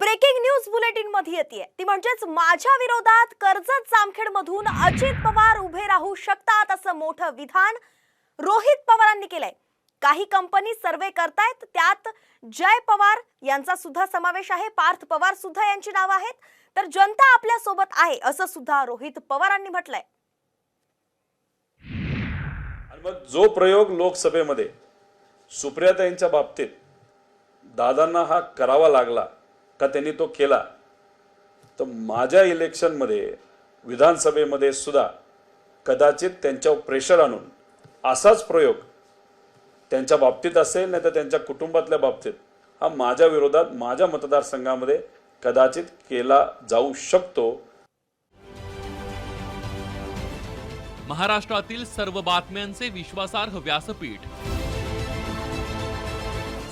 Breaking news बुलेटिनमध्ये येते ती म्हणजेच माझ्या विरोधात कर्जत जामखेड मधून अजित पवार उभे राहू शकतात असं मोठं विधान रोहित पवारांनी केलंय. काही कंपनी सर्वे करतायत त्यात जय पवार यांचा सुद्धा समावेश आहे पार्थ पवार सुद्धा यांची नावं आहेत. तर जनता आपल्यासोबत आहे असं सुद्धा रोहित पवारांनी म्हटलंय. मग जो प्रयोग लोकसभेमध्ये सुप्रियाताईंच्या बाबतीत दादांना हा करावा लागला का त्यांनी तो केला? तर माझ्या इलेक्शनमध्ये विधानसभेमध्ये सुद्धा कदाचित त्यांच्यावर प्रेशर आणून असाच प्रयोग त्यांच्या बाबतीत असेल नाही तर त्यांच्या कुटुंबातल्या बाबतीत हा माझ्या विरोधात माझ्या मतदारसंघामध्ये कदाचित केला जाऊ शकतो. महाराष्ट्रातील सर्व बातम्यांचे विश्वासार्ह व्यासपीठ